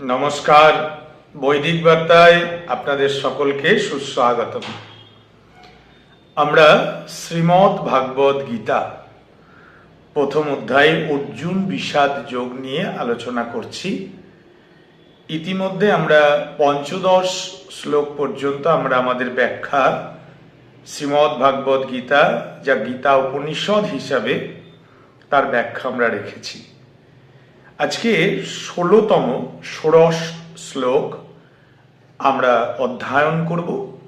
নমস্কার। বৈদিক বার্তায় আপনাদের সকলকে সুস্বাগত আমরা শ্রীমৎ ভাগবত গীতা, প্রথম অধ্যায় অর্জুন বিষাদ যোগ নিয়ে আলোচনা করছি। ইতিমধ্যে আমরা পঞ্চদশ শ্লোক পর্যন্ত আমরা আমাদের ব্যাখ্যা শ্রীমৎ ভাগবত গীতা, যা গীতা উপনিষদ হিসাবে, তার ব্যাখ্যা আমরা রেখেছি। আজকে ষোলোতম ষোড়শ শ্লোক আমরা অধ্যয়ন করব।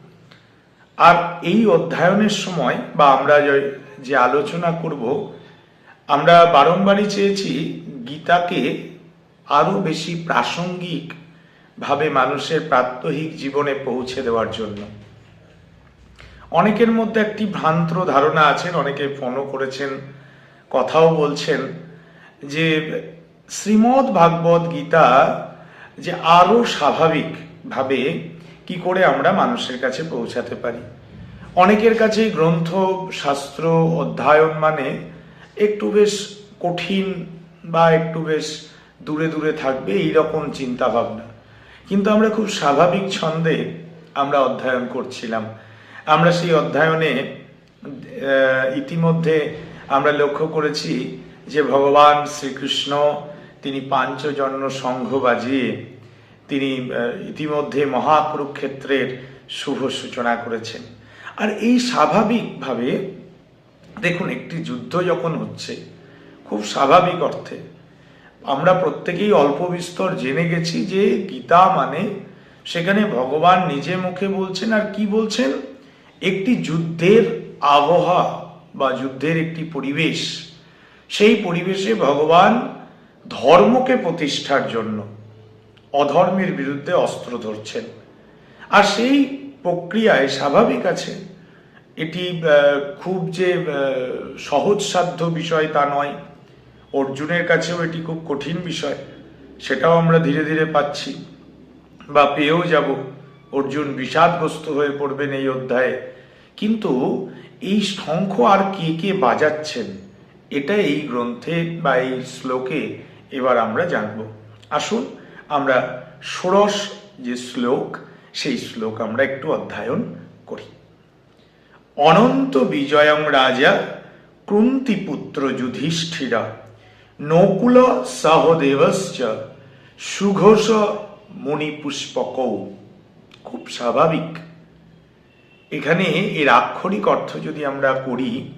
আর এই অধ্যয়নের সময় বা আমরা যে- আলোচনা করব, আমরা বারংবারই চেয়েছি গীতাকে আরও বেশি প্রাসঙ্গিক ভাবে মানুষের প্রাত্যহিক জীবনে পৌঁছে দেওয়ার জন্য। অনেকের মধ্যে একটি ভ্রান্ত ধারণা আছেন, অনেকে ফোনও করেছেন, কথাও বলছেন যে শ্রীমৎ ভাগবত গীতা যে আরও স্বাভাবিক ভাবে কি করে আমরা মানুষের কাছে পৌঁছাতে পারি। অনেকের কাছে গ্রন্থ, শাস্ত্র, অধ্যয়ন মানে একটু বেশ কঠিন বা একটু বেশ দূরে দূরে থাকবে এই রকম চিন্তা ভাবনা কিন্তু আমরা খুব স্বাভাবিক ছন্দে আমরা অধ্যয়ন করছিলাম। আমরা সেই অধ্যয়নে ইতিমধ্যে আমরা লক্ষ্য করেছি যে ভগবান শ্রীকৃষ্ণ তিনি পাঞ্চজন্য সংঘ বাজিয়ে তিনি ইতিমধ্যে মহাকুরুক্ষেত্রের শুভ সূচনা করেছেন। আর এই স্বাভাবিকভাবে দেখুন, একটি যুদ্ধ যখন হচ্ছে, খুব স্বাভাবিক অর্থে আমরা প্রত্যেকেই অল্প বিস্তর জেনে গেছি যে গীতা মানে সেখানে ভগবান নিজে মুখে বলছেন আর কি বলছেন? একটি যুদ্ধের আবহাওয়া বা যুদ্ধের একটি পরিবেশ। সেই পরিবেশে ভগবান ধর্মকে প্রতিষ্ঠার জন্য অধর্মের বিরুদ্ধে অস্ত্র ধরছেন। আর সেই প্রক্রিয়ায় স্বাভাবিক আছে, এটি খুব যে সহজসাধ্য বিষয় তা নয়। অর্জুনের কাছেও এটি খুব কঠিন বিষয়, সেটাও আমরা ধীরে ধীরে পাচ্ছি। বা পেয়েও যাব, অর্জুন বিষাদগ্রস্ত হয়ে পড়বেন এই অধ্যায়ে। কিন্তু এই শঙ্খ আর কে কে বাজাচ্ছেন এটা এই গ্রন্থে বা এই শ্লোকে এবার আমরা জানব। আসুন, আমরা ষোড়শ যে শ্লোক, সেই শ্লোক আমরা একটু অধ্যয়ন করি। অনন্ত বিজয়ং রাজা কুন্তিপুত্র যুধিষ্ঠিরা নকুল সহদেবশ্চ সুঘোষ মণিপুষ্পকৌ। খুব স্বাভাবিক। এখানে এর আক্ষরিক অর্থ যদি আমরা করি,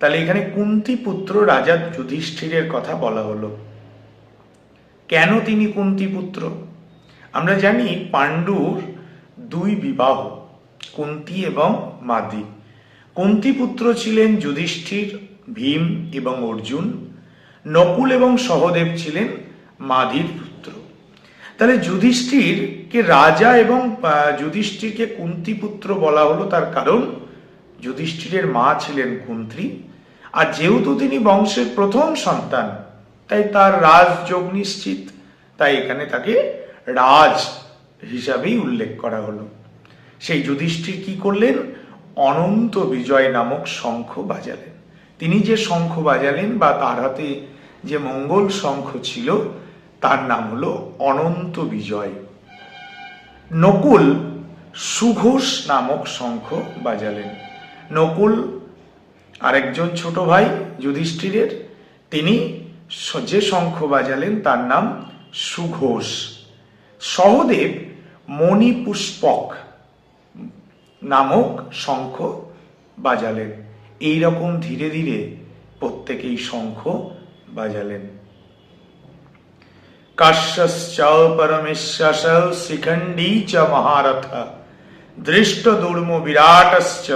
তাহলে এখানে কুন্তি পুত্র রাজা যুধিষ্ঠিরের কথা বলা হলো। কেন তিনি কুন্তি পুত্র? আমরা জানি পাণ্ডুর দুই বিবাহ, কুন্তি এবং মাদি। কুন্তি পুত্র ছিলেন যুধিষ্ঠির, ভীম এবং অর্জুন। নকুল এবং সহদেব ছিলেন মাধির পুত্র। তাহলে যুধিষ্ঠিরকে রাজা এবং যুধিষ্ঠিরকে কুন্তি পুত্র বলা হলো তার কারণ। যুধিষ্ঠিরের মা ছিলেন কুন্ত্রী আর যেহেতু তিনি বংশের প্রথম সন্তান তাই তার রাজযোগ নিশ্চিত। তাই এখানে তাকে রাজ হিসাবেই উল্লেখ করা হলো। সেই যুধিষ্ঠির কি করলেন? অনন্ত বিজয় নামক শঙ্খ বাজালেন। তিনি যে শঙ্খ বাজালেন বা তার হাতে যে মঙ্গল শঙ্খ ছিল, তার নাম হলো অনন্ত বিজয়। নকুল সুঘোষ নামক শঙ্খ বাজালেন। নকুল আরেকজন ছোট ভাই যুধিষ্ঠিরের। তিনি যে শঙ্খ বাজালেন তার নাম সুঘোষ। সহদেব মণিপুষ্পক নামক শঙ্খ বাজালেন। এই রকম ধীরে ধীরে প্রত্যেকেই শঙ্খ বাজালেন। কাশ্যশ্চ পরমেশ্বস শিখণ্ডী চ মহারথ। দৃষ্ট দুর্ম বিরাটশ্চ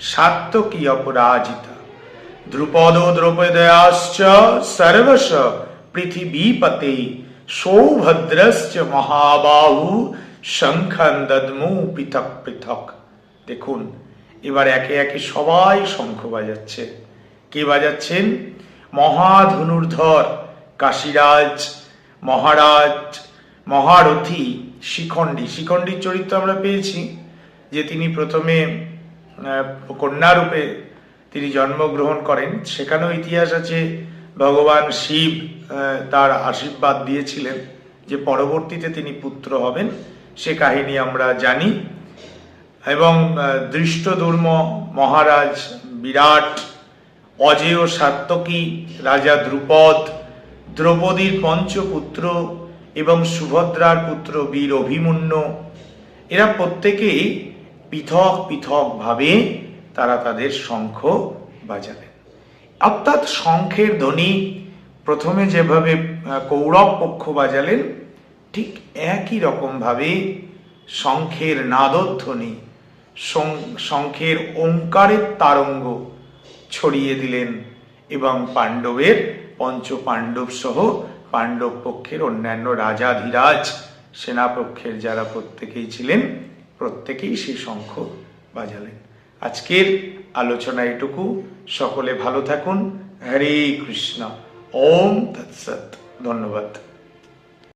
সাত্তকী অপরাজিতা। দ্রুপদ দ্রৌপদয়াশ্চ সর্বশ পৃথিবীপতে সৌভদ্রশ্চ মহাবাহু শঙ্খন দদ্মু পৃথক পৃথক। দেখুন, এবার একে একে সবাই শঙ্খ বাজাচ্ছে। কে বাজাচ্ছেন? মহাধনুর্ধর, কাশীরাজ, মহারাজ, মহারথী, শিখণ্ডী। শিখণ্ডীর চরিত্র আমরা পেয়েছি, যে তিনি প্রথমে কন্যারূপে তিনি জন্মগ্রহণ করেন সেখানেও ইতিহাস আছে ভগবান শিব তার আশীর্বাদ দিয়েছিলেন যে পরবর্তীতে তিনি পুত্র হবেন। সে কাহিনী আমরা জানি। এবং আহ, দৃষ্টদুর্ম মহারাজ বিরাট অজেয় সাত্তকী রাজা দ্রুপদ দ্রৌপদীর পঞ্চপুত্র এবং সুভদ্রার পুত্র বীর অভিমন্যু এরা প্রত্যেকেই পৃথক পৃথকভাবে তারা তাদের শঙ্খ বাজালেন অর্থাৎ শঙ্খের ধ্বনি প্রথমে যেভাবে কৌরব পক্ষ বাজালেন, ঠিক একই রকমভাবে শঙ্খের নাদধ্বনি শঙ্খের ওঙ্কারের তারঙ্গ ছড়িয়ে দিলেন এবং পাণ্ডবের পঞ্চ পাণ্ডব সহ পাণ্ডব পক্ষের অন্যান্য রাজাধিরাজ সেনাপক্ষের যারা প্রত্যেকেই ছিলেন, প্রত্যেকেই সেই শঙ্খ বাজালেন। আজকের আলোচনা এটুকু সকলে ভালো থাকুন। হরে কৃষ্ণ। ওম তৎসৎ। ধন্যবাদ।